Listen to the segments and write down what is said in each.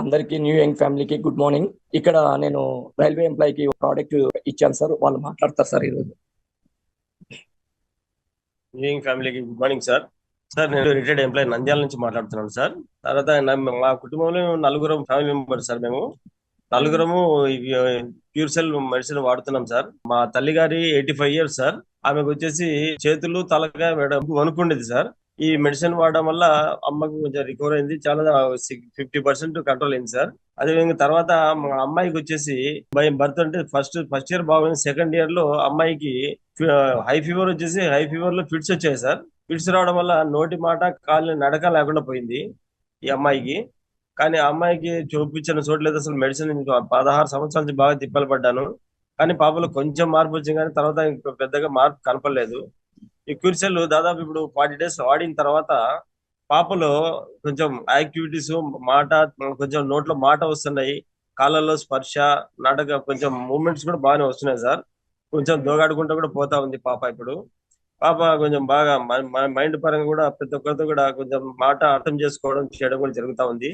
అందరికీ new young ఫ్యామిలీకి good morning. ఇక్కడ నేను రైల్వే ఎంప్లాయీకి ప్రోడక్ట్ ఇచ్చాను సార్. వాళ్ళు మాట్లాడతారు సార్ ఈరోజు. న్యూయింగ్ ఫ్యామిలీకి గుడ్ మార్నింగ్ సార్. సార్ నేను రిటైర్డ్ ఎంప్లాయీ నంద్యాల నుంచి మాట్లాడుతున్నాను సార్. తర్వాత మా కుటుంబంలో నలుగురం ఫ్యామిలీ మెంబర్స్ సార్ మేము. నలుగురము ప్యూర్ సెల్ మెడిసిన్ వాడుతున్నాం సార్. మా తల్లి గారి ఎయిటీ ఫైవ్ ఇయర్స్ సార్. ఆమెకు వచ్చేసి చేతులు తలగా వేయడం వణుకుండేది సార్. ఈ మెడిసిన్ వాడడం వల్ల అమ్మకి కొంచెం రికవర్ అయింది. చాలా ఫిఫ్టీ పర్సెంట్ కంట్రోల్ అయింది సార్. అదేవిధంగా తర్వాత మా అమ్మాయికి వచ్చేసి బై బర్త్ అంటే ఫస్ట్ ఫస్ట్ ఇయర్ బాగుంది. సెకండ్ ఇయర్లో అమ్మాయికి హై ఫీవర్ వచ్చేసి హై ఫీవర్లో ఫిట్స్ వచ్చాయి సార్. ఫిట్స్ రావడం వల్ల నోటి మాట కాళ్ళు నడక లేకుండా పోయింది ఈ అమ్మాయికి. కానీ ఆ అమ్మాయికి చూపించిన చోట్లేదు అసలు మెడిసిన్. ఇంకా పదహారు సంవత్సరాల నుంచి బాగా తిప్పలు పడ్డాను. కానీ పాపలో కొంచెం మార్పు వచ్చింది కానీ తర్వాత ఇంకా పెద్దగా మార్పు కనపడలేదు. ఈ క్యూర్సెల్ దాదాపు ఇప్పుడు ఫార్టీ డేస్ వాడిన తర్వాత పాపలో కొంచెం యాక్టివిటీస్ మాట కొంచెం నోట్లో మాట వస్తున్నాయి. కాళ్ళల్లో స్పర్శ నాటక కొంచెం మూమెంట్స్ కూడా బాగానే వస్తున్నాయి సార్. కొంచెం దోగాడుకుంటూ కూడా పోతా ఉంది పాప ఇప్పుడు. పాప కొంచెం బాగా మైండ్ పరంగా కూడా ప్రతి ఒక్కరితో కూడా కొంచెం మాట అర్థం చేసుకోవడం చేయడం కూడా జరుగుతా ఉంది.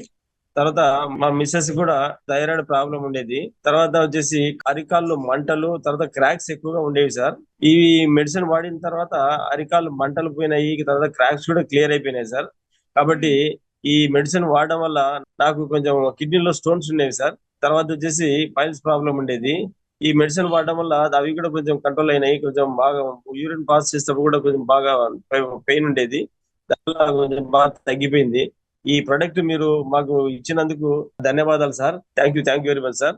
తర్వాత మా మిస్సెస్ కూడా థైరాయిడ్ ప్రాబ్లం ఉండేది. తర్వాత వచ్చేసి అరికాళ్ళు మంటలు తర్వాత క్రాక్స్ ఎక్కువగా ఉండేవి సార్. ఈ మెడిసిన్ వాడిన తర్వాత అరికాళ్ళు మంటలు పోయినాయి తర్వాత క్రాక్స్ కూడా క్లియర్ అయిపోయినాయి సార్. కాబట్టి ఈ మెడిసిన్ వాడడం వల్ల నాకు కొంచెం కిడ్నీలో స్టోన్స్ ఉండేవి సార్. తర్వాత వచ్చేసి పైల్స్ ప్రాబ్లం ఉండేది. ఈ మెడిసిన్ వాడడం వల్ల అవి కూడా కొంచెం కంట్రోల్ అయినాయి. కొంచెం బాగా యూరిన్ పాస్ చేసేటప్పుడు కూడా కొంచెం బాగా పెయిన్ ఉండేది. దానివల్ల కొంచెం బాగా తగ్గిపోయింది. ఈ ప్రొడక్ట్ మీరు మాకు ఇచ్చినందుకు ధన్యవాదాలు sir thank you thank you very much sir